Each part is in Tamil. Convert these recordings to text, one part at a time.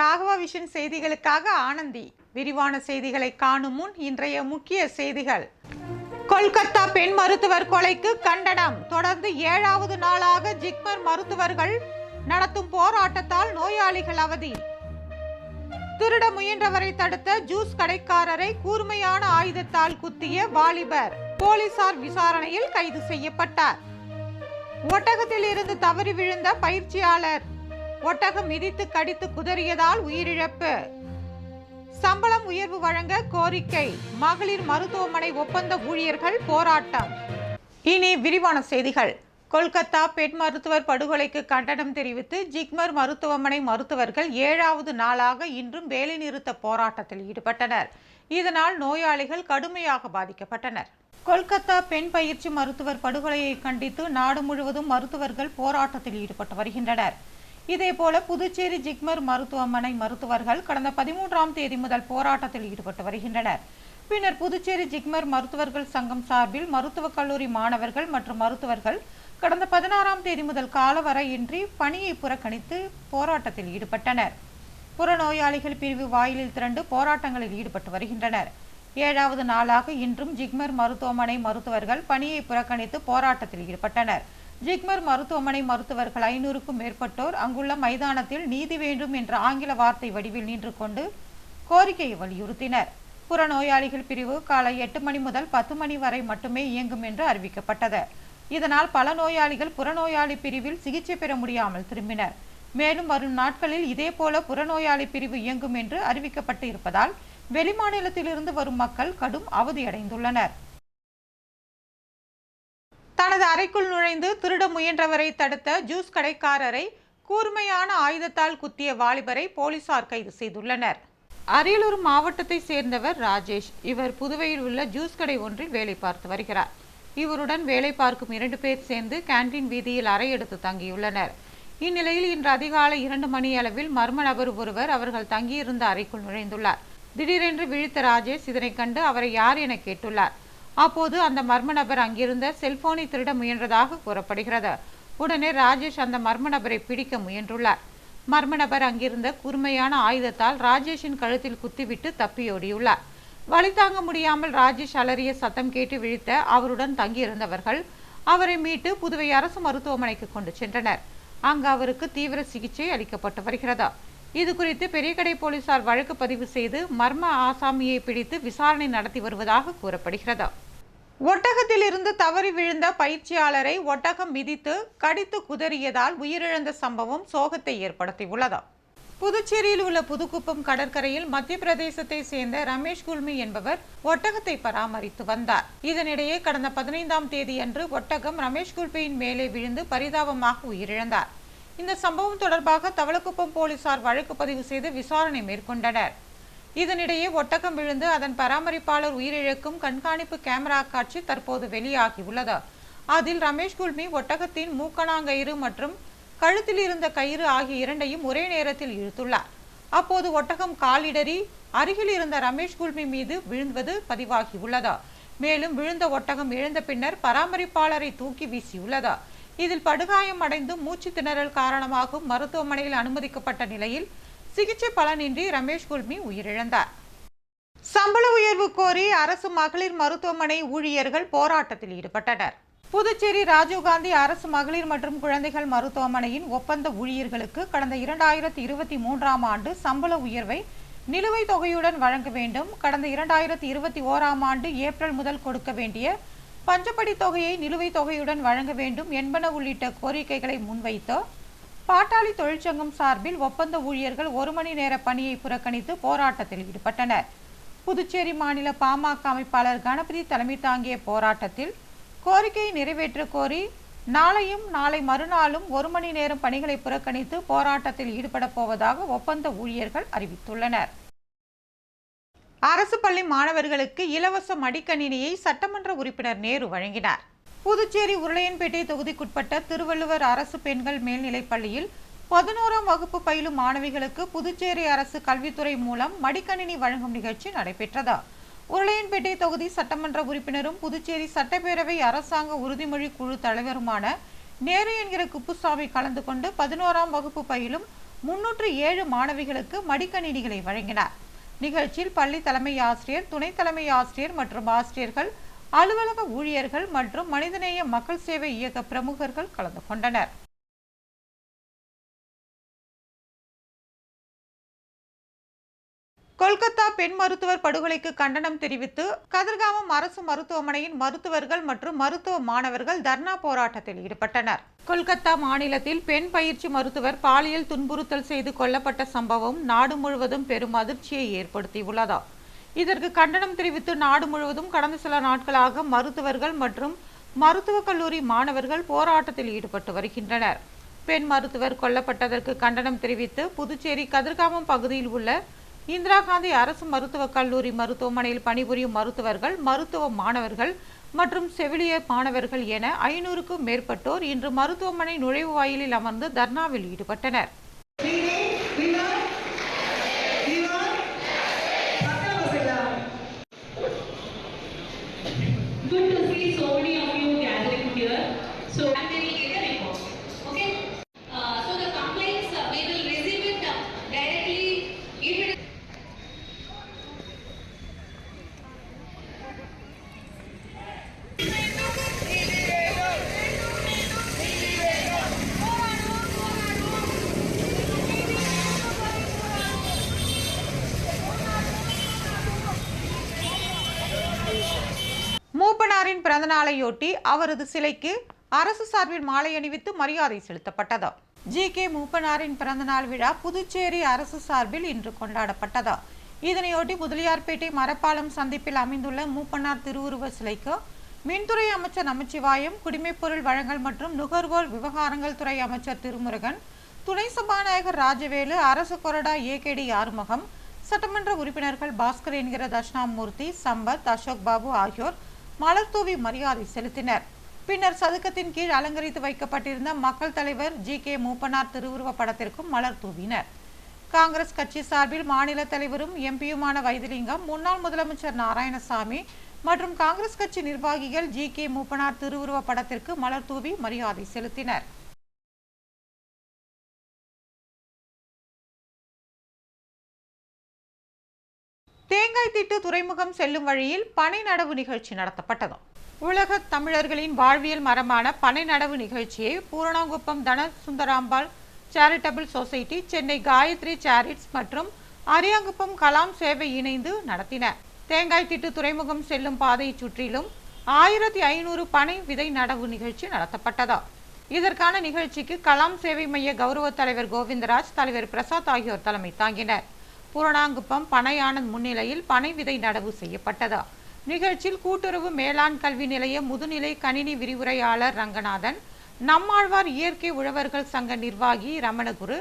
ராகவா விஷன் செய்திகளுக்காக ஆனந்தி. விரிவான செய்திகளை காணும் முன் இன்றைய முக்கிய செய்திகள். கொல்கத்தா பெண் மருத்துவர் கொலைக்கு கண்டனம். தொடர்ந்து ஏழாவது நாளாக ஜிக்மர் மருத்துவர்கள் நடத்தும் போராட்டத்தால் நோயாளிகள் அவதி. திருட முயன்றவரை தடுத்த ஜூஸ் கடைக்காரரை கூர்மையான ஆயுதத்தால் குத்திய வாலிபர் போலீசார் விசாரணையில் கைது செய்யப்பட்டார். ஒட்டகத்தில் இருந்து தவறி விழுந்த பயிற்சியாளர் ஒட்டகம் மிதித்து கடித்து குதறியதால் உயிரிழப்பு. சம்பளம் உயர்வு வழங்க கோரிக்கை. மகளிர் மருத்துவமனை ஒப்பந்த ஊழியர்கள் போராட்டம். இனி விரிவான செய்திகள். கொல்கத்தா பெண் மருத்துவர் படுகொலைக்கு கண்டனம் தெரிவித்து ஜிக்மர் மருத்துவமனை மருத்துவர்கள் ஏழாவது நாளாக இன்றும் வேலைநிறுத்த போராட்டத்தில் ஈடுபட்டனர். இதனால் நோயாளிகள் கடுமையாக பாதிக்கப்பட்டனர். கொல்கத்தா பெண் பயிற்சி மருத்துவர் படுகொலையை கண்டித்து நாடு முழுவதும் மருத்துவர்கள் போராட்டத்தில் ஈடுபட்டு வருகின்றனர். இதேபோல புதுச்சேரி ஜிக்மர் மருத்துவமனை மருத்துவர்கள் கடந்த பதிமூன்றாம் தேதி முதல் போராட்டத்தில் ஈடுபட்டு வருகின்றனர். பின்னர் புதுச்சேரி ஜிக்மர் மருத்துவர்கள் சங்கம் சார்பில் மருத்துவக் கல்லூரி மாணவர்கள் மற்றும் மருத்துவர்கள் கடந்த பதினாறாம் தேதி முதல் காலவரையின்றி பணியை புறக்கணித்து போராட்டத்தில் ஈடுபட்டனர். புறநோயாளிகள் பிரிவு வாயிலில் திரண்டு போராட்டங்களில் ஈடுபட்டு வருகின்றனர். ஏழாவது நாளாக இன்றும் ஜிக்மர் மருத்துவமனை மருத்துவர்கள் பணியை புறக்கணித்து போராட்டத்தில் ஈடுபட்டனர். ஜிக்மர் மருத்துவமனை மருத்துவர்கள் ஐநூறுக்கும் மேற்பட்டோர் அங்குள்ள மைதானத்தில் நீதி வேண்டும் என்ற ஆங்கில வார்த்தை வடிவில் நின்று கொண்டு கோரிக்கையை வலியுறுத்தினர். புறநோயாளிகள் பிரிவு காலை எட்டு மணி முதல் பத்து மணி வரை மட்டுமே இயங்கும் என்று அறிவிக்கப்பட்டது. இதனால் பல நோயாளிகள் புறநோயாளி பிரிவில் சிகிச்சை பெற முடியாமல் திரும்பினர். மேலும் வரும் நாட்களில் இதேபோல புறநோயாளி பிரிவு இயங்கும் என்று அறிவிக்கப்பட்டு இருப்பதால் வெளிமாநிலத்திலிருந்து வரும் மக்கள் கடும் அவதியடைந்துள்ளனர். தனது அறைக்குள் நுழைந்து திருட முயன்றவரை தடுத்த ஜூஸ் கடைக்காரரை கூர்மையான ஆயுதத்தால் குத்திய வாலிபரை போலீசார் கைது செய்துள்ளனர். அரியலூர் மாவட்டத்தை சேர்ந்தவர் ராஜேஷ். இவர் புதுவையில் உள்ள ஜூஸ் கடை ஒன்றில் வேலை பார்த்து வருகிறார். இவருடன் வேலை பார்க்கும் இரண்டு பேர் சேர்ந்து கேண்டீன் வீதியில் அறை எடுத்து தங்கியுள்ளனர். இந்நிலையில் இன்று அதிகாலை இரண்டு மணி அளவில் மர்ம நபர் ஒருவர் அவர்கள் தங்கியிருந்த அறைக்குள் நுழைந்துள்ளார். திடீரென்று விழித்த ராஜேஷ் இதனை கண்டு அவரை யார் என கேட்டுள்ளார். அப்போது அந்த மர்ம நபர் அங்கிருந்த செல்போனை திருட முயன்றதாக கூறப்படுகிறது. உடனே ராஜேஷ் அந்த மர்ம நபரை பிடிக்க முயன்றுள்ளார். மர்ம நபர் அங்கிருந்த கூர்மையான ஆயுதத்தால் ராஜேஷின் கழுத்தில் குத்திவிட்டு தப்பியோடியுள்ளார். வழி தாங்க முடியாமல் ராஜேஷ் அலறிய சத்தம் கேட்டு விழித்த அவருடன் தங்கியிருந்தவர்கள் அவரை மீட்டு புதுவை அரசு மருத்துவமனைக்கு கொண்டு சென்றனர். அங்கு அவருக்கு தீவிர சிகிச்சை அளிக்கப்பட்டு வருகிறது. இது குறித்து பெரியகடை போலீசார் வழக்கு பதிவு செய்து மர்ம ஆசாமியை பிடித்து விசாரணை நடத்தி வருவதாக கூறப்படுகிறது. ஒட்டகத்தில் இருந்து தவறி விழுந்த பயிற்சியாளரை ஒட்டகம் மிதித்து கடித்து குதறியதால் உயிரிழந்த சம்பவம் சோகத்தை ஏற்படுத்தியுள்ளது. புதுச்சேரியில் உள்ள புதுக்குப்பம் கடற்கரையில் மத்திய பிரதேசத்தை சேர்ந்த ரமேஷ் குல்மி என்பவர் ஒட்டகத்தை பராமரித்து வந்தார். இதனிடையே கடந்த பதினைந்தாம் தேதியன்று ஒட்டகம் ரமேஷ் குல்மியின் மேலே விழுந்து பரிதாபமாக உயிரிழந்தார். இந்த சம்பவம் தொடர்பாக தவளக்குப்பம் போலீசார் வழக்கு பதிவு செய்து விசாரணை மேற்கொண்டனர். இதனிடையே ஒட்டகம் விழுந்து அதன் பராமரிப்பாளர் உயிரிழக்கும் கண்காணிப்பு கேமரா காட்சி தற்போது வெளியாகியுள்ளது. அதில் ரமேஷ் குல்மி ஒட்டகத்தின் மூக்கணாங்கயிறு மற்றும் கழுத்தில் இருந்த கயிறு ஆகிய இரண்டையும் ஒரே நேரத்தில் இழுத்துள்ளார். அப்போது ஒட்டகம் காலிடறி அருகில் இருந்த ரமேஷ் குல்மி மீது விழுந்தது பதிவாகியுள்ளது. மேலும் விழுந்த ஒட்டகம் எழுந்த பின்னர் பராமரிப்பாளரை தூக்கி வீசியுள்ளது. இதில் படுகாயம் அடைந்து மூச்சு திணறல் காரணமாக மருத்துவமனையில் அனுமதிக்கப்பட்ட நிலையில் சிகிச்சை பலனின்றி ரமேஷ் குல்மி உயிரிழந்தார். சம்பள உயர்வு கோரி அரசு மகளிர் மருத்துவமனை ஊழியர்கள் போராட்டத்தில் ஈடுபட்டனர். புதுச்சேரி ராஜீவ்காந்தி அரசு மகளிர் மற்றும் குழந்தைகள் மருத்துவமனையின் ஒப்பந்த ஊழியர்களுக்கு கடந்த இரண்டாயிரத்தி இருபத்தி மூன்றாம் ஆண்டு சம்பள உயர்வை நிலுவைத் தொகையுடன் வழங்க வேண்டும் கடந்த இரண்டாயிரத்தி இருபத்தி ஓராம் ஆண்டு ஏப்ரல் முதல் கொடுக்க வேண்டிய பஞ்சப்படி தொகையை நிலுவைத் தொகையுடன் வழங்க வேண்டும் என்பன உள்ளிட்ட கோரிக்கைகளை முன்வைத்து பாட்டாளி தொழிற்சங்கம் சார்பில் ஒப்பந்த ஊழியர்கள் ஒரு மணி நேர பணியை புறக்கணித்து போராட்டத்தில் ஈடுபட்டனர். புதுச்சேரி மாநில பாமக அமைப்பாளர் கணபதி தலைமை தாங்கிய போராட்டத்தில் கோரிக்கையை நிறைவேற்ற கோரி நாளையும் நாளை மறுநாளும் ஒரு மணி நேரம் பணிகளை புறக்கணித்து போராட்டத்தில் ஈடுபடப் போவதாக ஒப்பந்த ஊழியர்கள் அறிவித்துள்ளனர். அரசு பள்ளி மாணவர்களுக்கு இலவச மடிக்கணினியை சட்டமன்ற உறுப்பினர் நேரு வழங்கினார். புதுச்சேரி உருளையன்பேட்டை தொகுதிக்குட்பட்ட திருவள்ளுவர் அரசு பெண்கள் மேல்நிலைப் பள்ளியில் பதினோராம் வகுப்பு பயிலும் மாணவிகளுக்கு புதுச்சேரி அரசு கல்வித்துறை மூலம் மடிக்கணினி வழங்கும் நிகழ்ச்சி நடைபெற்றது. உருளையன்பேட்டை தொகுதி சட்டமன்ற உறுப்பினரும் புதுச்சேரி சட்டப்பேரவை அரசாங்க உறுதிமொழி குழு தலைவருமான நேரு என்கிற குப்புசாமி கலந்து கொண்டு பதினோராம் வகுப்பு பயிலும் முன்னூற்று ஏழு மாணவிகளுக்கு மடிக்கணினிகளை வழங்கினார். நிகழ்ச்சியில் பள்ளி தலைமை ஆசிரியர் துணை தலைமை ஆசிரியர் மற்றும் ஆசிரியர்கள் அலுவலக ஊழியர்கள் மற்றும் மனிதநேய மக்கள் சேவை இயக்க பிரமுகர்கள் கலந்து கொண்டனர். கொல்கத்தா பெண் மருத்துவர் படுகொலைக்கு கண்டனம் தெரிவித்து கதிர்காமம் அரசு மருத்துவமனையின் மருத்துவர்கள் மற்றும் மருத்துவ மாணவர்கள் தர்ணா போராட்டத்தில் ஈடுபட்டனர். கொல்கத்தா மாநிலத்தில் பெண் பயிற்சி மருத்துவர் பாலியல் துன்புறுத்தல் செய்து கொல்லப்பட்ட சம்பவம் நாடு முழுவதும் பெரும் அதிர்ச்சியை ஏற்படுத்தியுள்ளதா? இதற்கு கண்டனம் தெரிவித்து நாடு முழுவதும் கடந்த சில நாட்களாக மருத்துவர்கள் மற்றும் மருத்துவக் கல்லூரி மாணவர்கள் போராட்டத்தில் ஈடுபட்டு வருகின்றனர். பெண் மருத்துவர் கொல்லப்பட்டதற்கு கண்டனம் தெரிவித்து புதுச்சேரி கதிர்காமம் பகுதியில் உள்ள இந்திரா காந்தி அரசு மருத்துவக் கல்லூரி மருத்துவமனையில் பணிபுரியும் மருத்துவர்கள் மருத்துவ மாணவர்கள் மற்றும் செவிலியர் மாணவர்கள் என ஐநூறுக்கும் மேற்பட்டோர் இன்று மருத்துவமனை நுழைவு வாயிலில் அமர்ந்து தர்ணாவில் ஈடுபட்டனர். பிறந்தநாளையொட்டி அவரது சிலைக்கு அரசு சார்பில் மாலை அணிவித்து மரியாதை செலுத்தப்பட்டது. ஜி. கே. மூப்பனாரின் பிறந்தநாள் விழா புதுச்சேரி அரசு சார்பில் இன்று கொண்டாடப்பட்டது. இதனையொட்டி முதலியார்பேட்டை மரப்பாலம் சந்திப்பில் அமைந்துள்ள மூப்பனார் திருவுருவ சிலைக்கு மின்துறை அமைச்சர் நமச்சிவாயம் குடிமைப்பொருள் வழங்கல் மற்றும் நுகர்வோர் விவகாரங்கள் துறை அமைச்சர் திருமுருகன் துணை சபாநாயகர் ராஜவேலு அரசு கொறடா ஏகேடி ஆறுமுகம் சட்டமன்ற உறுப்பினர்கள் பாஸ்கர் என்கிற தட்சிணாமூர்த்தி சம்பத் அசோக் பாபு ஆகியோர் மலர் தூவி மரியாதை செலுத்தினர். பின்னர் சதுக்கத்தின் கீழ் அலங்கரித்து வைக்கப்பட்டிருந்த மக்கள் தலைவர் ஜி. கே. மூப்பனார் திருவுருவ படத்திற்கும் மலர் தூவினர். காங்கிரஸ் கட்சி சார்பில் மாநில தலைவரும் எம்பியுமான வைத்திலிங்கம் முன்னாள் முதலமைச்சர் நாராயணசாமி மற்றும் காங்கிரஸ் கட்சி நிர்வாகிகள் ஜி. கே. மூப்பனார் திருவுருவ படத்திற்கு மலர் தூவி மரியாதை செலுத்தினர். திட்டு துறைமுகம் செல்லும் வழியில் பனை நடவு நிகழ்ச்சி நடத்தப்பட்டது. உலக தமிழர்களின் வாழ்வியல் மரமான பனை நடவு நிகழ்ச்சியை Pooranankuppam Dhana Sundarambal charitable society Chennai Gayathri charities மற்றும் அரியாங்குப்பம் கலாம் சேவை இணைந்து நடத்தின. தேங்காய் திட்டு துறைமுகம் செல்லும் பாதையை சுற்றிலும் ஆயிரத்தி ஐநூறு பனை விதை நடவு நிகழ்ச்சி நடத்தப்பட்டதா. இதற்கான நிகழ்ச்சிக்கு கலாம் சேவை மைய கௌரவ தலைவர் கோவிந்தராஜ் தலைவர் பிரசாத் ஆகியோர் தலைமை தாங்கினர். பூரணாங்குப்பம் பனையானந்த் முன்னிலையில் பனை விதை நடவு செய்யப்பட்டது? நிகழ்ச்சியில் கூட்டுறவு மேலாண் கல்வி நிலைய முதுநிலை கணினி விரிவுரையாளர் ரங்கநாதன் நம்மாழ்வார் இயற்கை உழவர்கள் சங்க நிர்வாகி ரமணகுரு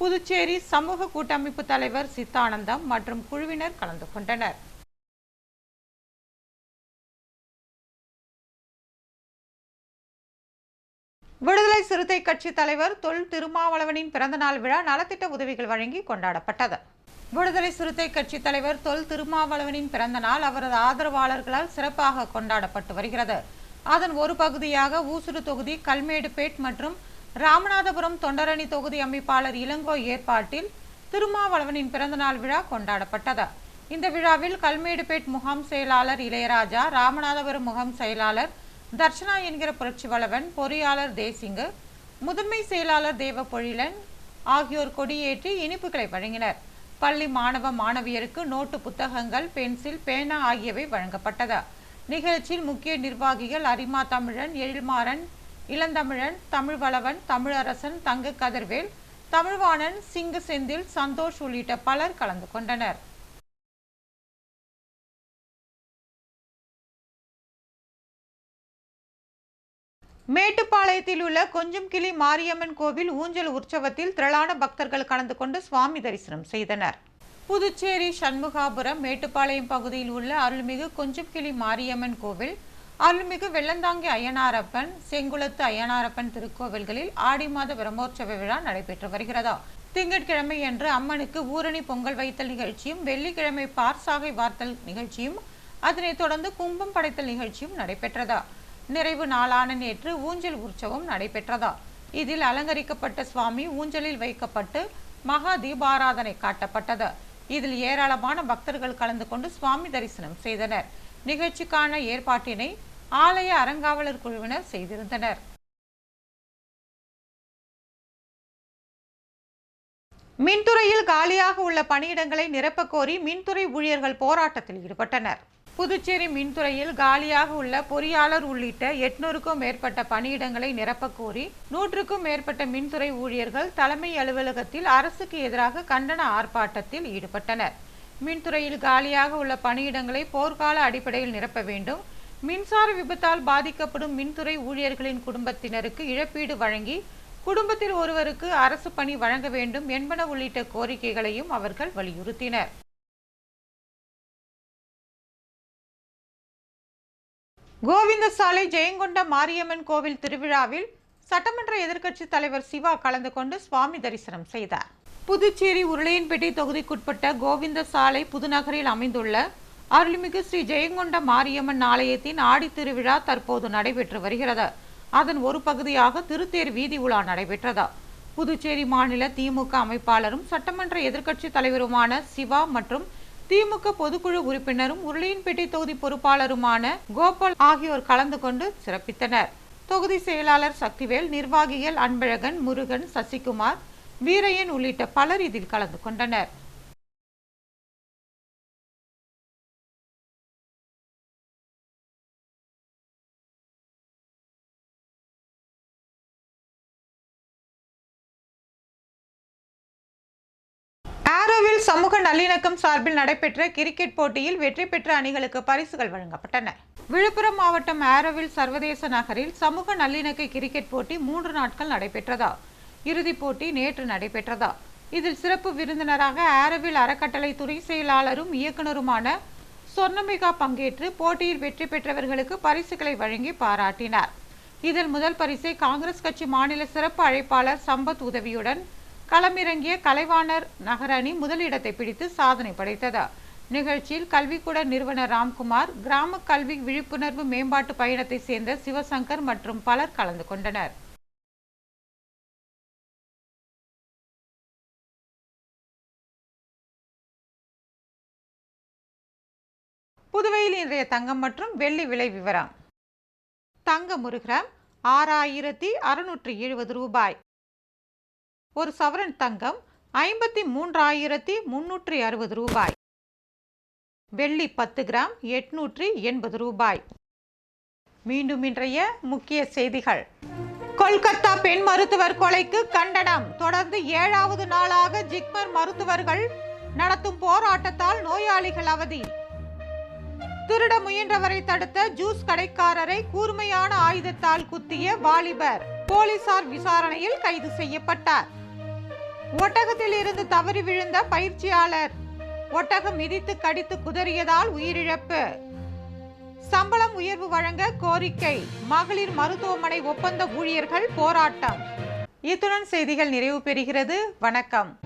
புதுச்சேரி சமூக கூட்டமைப்பு தலைவர் சித்தானந்தம் மற்றும் குழுவினர் கலந்து கொண்டனர். விடுதலை சிறுத்தை கட்சி தலைவர் தொல் திருமாவளவனின் பிறந்தநாள் விழா நலத்திட்ட உதவிகள் வழங்கி கொண்டாடப்பட்டது. விடுதலை சிறுத்தை கட்சி தலைவர் தொல் திருமாவளவனின் பிறந்த நாள் அவரது ஆதரவாளர்களால் சிறப்பாக கொண்டாடப்பட்டு வருகிறது. அதன் ஒரு பகுதியாக ஊசுடு தொகுதி கல்மேடுபேட் மற்றும் ராமநாதபுரம் தொண்டரணி தொகுதி அமைப்பாளர் இளங்கோ ஏற்பாட்டில் திருமாவளவனின் பிறந்தநாள் விழா கொண்டாடப்பட்டது. இந்த விழாவில் கல்மேடுபேட் முகாம் செயலாளர் இளையராஜா ராமநாதபுரம் முகாம் செயலாளர் தர்ஷனா என்கிற புரட்சி வளவன் பொறியாளர் தேசிங்கு முதன்மை செயலாளர் தேவ பொழிலன் ஆகியோர் கொடியேற்றி இனிப்புகளை வழங்கினர். பள்ளி மாணவ மாணவியருக்கு நோட்டு புத்தகங்கள் பென்சில் பேனா ஆகியவை வழங்கப்பட்டது. நிகழ்ச்சியில் முக்கிய நிர்வாகிகள் அரிமா தமிழன் எழில்மாறன் இளந்தமிழன் தமிழ்வளவன் தமிழரசன் தங்க கதிர்வேல் தமிழ்வாணன் சிங்கு செந்தில் சந்தோஷ் உள்ளிட்ட பலர் கலந்து கொண்டனர். மேட்டுப்பாளையத்தில் உள்ள கொஞ்சம் கிளி மாரியம்மன் கோவில் ஊஞ்சல் உற்சவத்தில் திரளான பக்தர்கள் கலந்து கொண்டு சுவாமி தரிசனம் செய்தனர். புதுச்சேரி சண்முகாபுரம் மேட்டுப்பாளையம் பகுதியில் உள்ள அருள்மிகு கொஞ்சம் கிளி மாரியம்மன் கோவில் அருள்மிகு வெள்ளந்தாங்கி அய்யனாரப்பன் செங்குளத்து அய்யனாரப்பன் திருக்கோவில்களில் ஆடி மாத பிரம்மோற்சவ விழா நடைபெற்று வருகிறதா? திங்கட்கிழமை அன்று அம்மனுக்கு ஊரணி பொங்கல் வைத்தல் நிகழ்ச்சியும் வெள்ளிக்கிழமை பார்சாகை வார்த்தல் நிகழ்ச்சியும் அதனைத் தொடர்ந்து கும்பம் படைத்தல் நிகழ்ச்சியும் நடைபெற்றதா? நிறைவு நாளான நேற்று ஊஞ்சல் உற்சவம் நடைபெற்றதா? இதில் அலங்கரிக்கப்பட்ட சுவாமி ஊஞ்சலில் வைக்கப்பட்டு மகா தீபாராதனை காட்டப்பட்டது. இதில் ஏராளமான பக்தர்கள் கலந்து கொண்டு சுவாமி தரிசனம் செய்தனர். நிகழ்ச்சிக்கான ஏற்பாட்டினை ஆலய அறங்காவலர் குழுவினர் செய்திருந்தனர். மின்துறையில் காலியாக உள்ள பணியிடங்களை நிரப்பக் கோரி மின்துறை ஊழியர்கள் போராட்டத்தில் ஈடுபட்டனர். புதுச்சேரி மின்துறையில் காலியாக உள்ள பொறியாளர் உள்ளிட்ட எட்நூறுக்கும் மேற்பட்ட பணியிடங்களை நிரப்பக் கோரி நூற்றுக்கும் மேற்பட்ட மின்துறை ஊழியர்கள் தலைமை அலுவலகத்தில் அரசுக்கு எதிராக கண்டன ஆர்ப்பாட்டத்தில் ஈடுபட்டனர். மின்துறையில் காலியாக உள்ள பணியிடங்களை போர்க்கால அடிப்படையில் நிரப்ப வேண்டும். மின்சார விபத்தால் பாதிக்கப்படும் மின்துறை ஊழியர்களின் குடும்பத்தினருக்கு இழப்பீடு வழங்கி குடும்பத்தில் ஒருவருக்கு அரசு பணி வழங்க வேண்டும் என்பன உள்ளிட்ட கோரிக்கைகளையும் அவர்கள் வலியுறுத்தினர். கோவிந்தசாலை ஜெயங்கொண்ட மாரியம்மன் கோவில் திருவிழாவில் சட்டமன்ற எதிர்க்கட்சி தலைவர் சிவா கலந்து கொண்டு சுவாமி தரிசனம் செய்தார். புதுச்சேரி உருளையன்பேட்டை தொகுதிக்குட்பட்ட கோவிந்தசாலை புதுநகரில் அமைந்துள்ள அருள்மிகு ஸ்ரீ ஜெயங்கொண்ட மாரியம்மன் ஆலயத்தின் ஆடித் திருவிழா தற்போது நடைபெற்று வருகிறது. அதன் ஒரு பகுதியாக திருத்தேர் வீதி உலா நடைபெற்றது. புதுச்சேரி மாநில திமுக அமைப்பாளரும் சட்டமன்ற எதிர்க்கட்சி தலைவருமான சிவா மற்றும் திமுக பொதுக்குழு உறுப்பினரும் உருளையன்பேட்டை தொகுதி பொறுப்பாளருமான கோபால் ஆகியோர் கலந்து கொண்டு சிறப்பித்தனர். தொகுதி செயலாளர் சக்திவேல் நிர்வாகிகள் அன்பழகன் முருகன் சசிகுமார் வீரையன் உள்ளிட்ட பலர் இதில் கலந்து கொண்டனர். சமூக நல்லிணக்கம் சார்பில் நடைபெற்ற கிரிக்கெட் போட்டியில் வெற்றி பெற்ற அணிகளுக்கு பரிசுகள் வழங்கப்பட்டன. விழுப்புரம் மாவட்டம் ஆரோவில் சர்வதேச நகரில் சமூக நல்லிணக்க கிரிக்கெட் போட்டி மூன்று நாட்கள் நடைபெற்றதா? இறுதிப் போட்டி நேற்று நடைபெற்றதா? இதில் சிறப்பு விருந்தினராக ஆரோவில் அறக்கட்டளை துணை செயலாளரும் இயக்குனருமான சொர்ணமிகா பங்கேற்று போட்டியில் வெற்றி பெற்றவர்களுக்கு பரிசுகளை வழங்கி பாராட்டினார். இதில் முதல் பரிசை காங்கிரஸ் கட்சி மாநில சிறப்பு அழைப்பாளர் சம்பத் உதவியுடன் களமிறங்கிய கலைவாணர் நகர அணி முதலிடத்தை பிடித்து சாதனை படைத்தது. நிகழ்ச்சியில் கல்விக்கூட நிறுவனர் ராம்குமார் கிராம கல்வி விழிப்புணர்வு மேம்பாட்டு பயணத்தை சேர்ந்த சிவசங்கர் மற்றும் பலர் கலந்து கொண்டனர். புதுவையில் இன்றைய தங்கம் மற்றும் வெள்ளி விலை விவரம். தங்கம் ஒரு கிராம் ஆறாயிரத்தி அறுநூற்றி எழுபது ரூபாய். ஒரு சவரன் தங்கம் ஐம்பத்தி மூன்றாயிரத்தி முன்னூற்றி அறுபது ரூபாய். வெள்ளி பத்து கிராம் எட்நூற்றி எண்பது ரூபாய். மீண்டும் இன்றைய முக்கிய செய்திகள். கொல்கத்தா பெண் மருத்துவர் கொலைக்கு கண்டனம். தொடர்ந்து ஏழாவது நாளாக ஜிக்மர் மருத்துவர்கள் நடத்தும் போராட்டத்தால் நோயாளிகள் அவதி. திருட முயன்றவரை தடுத்த ஜூஸ் கடைக்காரரை கூர்மையான ஆயுதத்தால் குத்திய வாலிபர். போலீசார் விசாரணையில் கைது செய்யப்பட்டார். ஒட்டகத்தில் இருந்து தவறி விழுந்த பயிற்சியாளர். ஒட்டகம் மிதித்து கடித்து குதறியதால் உயிரிழப்பு. சம்பளம் உயர்வு வழங்க கோரிக்கை. மகளிர் மருத்துவமனை ஒப்பந்த ஊழியர்கள் போராட்டம். இத்துடன் செய்திகள் நிறைவு பெறுகிறது. வணக்கம்.